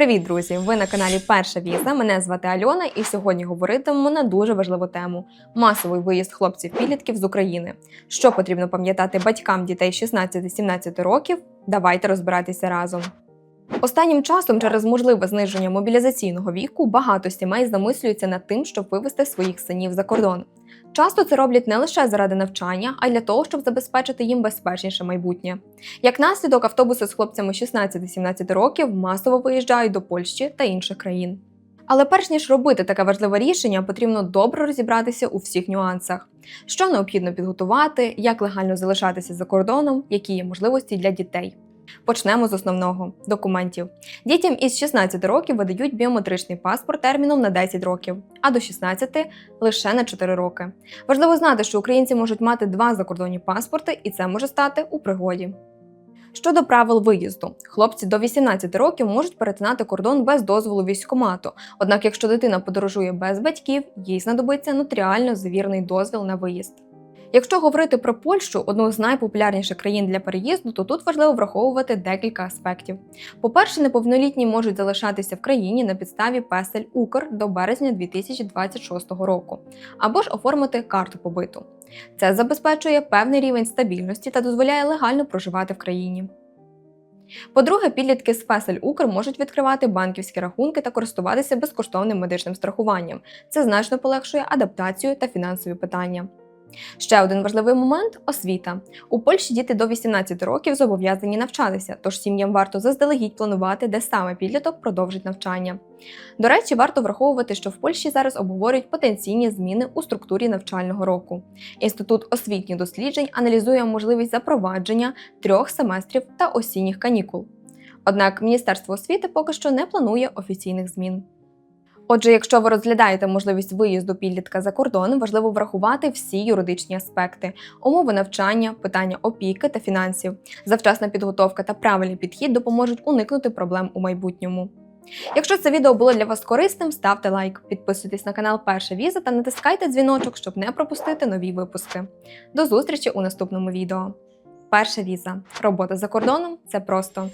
Привіт, друзі! Ви на каналі Перша Віза. Мене звати Альона, і сьогодні говоритимемо на дуже важливу тему: масовий виїзд хлопців-підлітків з України. Що потрібно пам'ятати батькам дітей 16-17 років? Давайте розбиратися разом. Останнім часом, через можливе зниження мобілізаційного віку, багато сімей замислюються над тим, щоб вивести своїх синів за кордон. Часто це роблять не лише заради навчання, а й для того, щоб забезпечити їм безпечніше майбутнє. Як наслідок, автобуси з хлопцями 16-17 років масово виїжджають до Польщі та інших країн. Але перш ніж робити таке важливе рішення, потрібно добре розібратися у всіх нюансах, що необхідно підготувати, як легально залишатися за кордоном, які є можливості для дітей. Почнемо з основного документів. Дітям із 16 років видають біометричний паспорт терміном на 10 років, а до 16 лише на 4 роки. Важливо знати, що українці можуть мати два закордонні паспорти, і це може стати у пригоді. Щодо правил виїзду, хлопці до 18 років можуть перетинати кордон без дозволу військкомату. Однак, якщо дитина подорожує без батьків, їй знадобиться нотаріально завірений дозвіл на виїзд. Якщо говорити про Польщу, одну з найпопулярніших країн для переїзду, то тут важливо враховувати декілька аспектів. По-перше, неповнолітні можуть залишатися в країні на підставі песель Укр до березня 2026 року, або ж оформити карту побиту. Це забезпечує певний рівень стабільності та дозволяє легально проживати в країні. По-друге, підлітки з Фесель Укр можуть відкривати банківські рахунки та користуватися безкоштовним медичним страхуванням. Це значно полегшує адаптацію та фінансові питання. Ще один важливий момент освіта. У Польщі діти до 18 років зобов'язані навчатися, тож сім'ям варто заздалегідь планувати, де саме підліток продовжить навчання. До речі, варто враховувати, що в Польщі зараз обговорюють потенційні зміни у структурі навчального року. Інститут освітніх досліджень аналізує можливість запровадження трьох семестрів та осінніх канікул. Однак Міністерство освіти поки що не планує офіційних змін. Отже, якщо ви розглядаєте можливість виїзду підлітка за кордон, важливо врахувати всі юридичні аспекти, умови навчання, питання опіки та фінансів. Завчасна підготовка та правильний підхід допоможуть уникнути проблем у майбутньому. Якщо це відео було для вас корисним, ставте лайк, підписуйтесь на канал Перша Віза та натискайте дзвіночок, щоб не пропустити нові випуски. До зустрічі у наступному відео. Перша віза. Робота за кордоном це просто.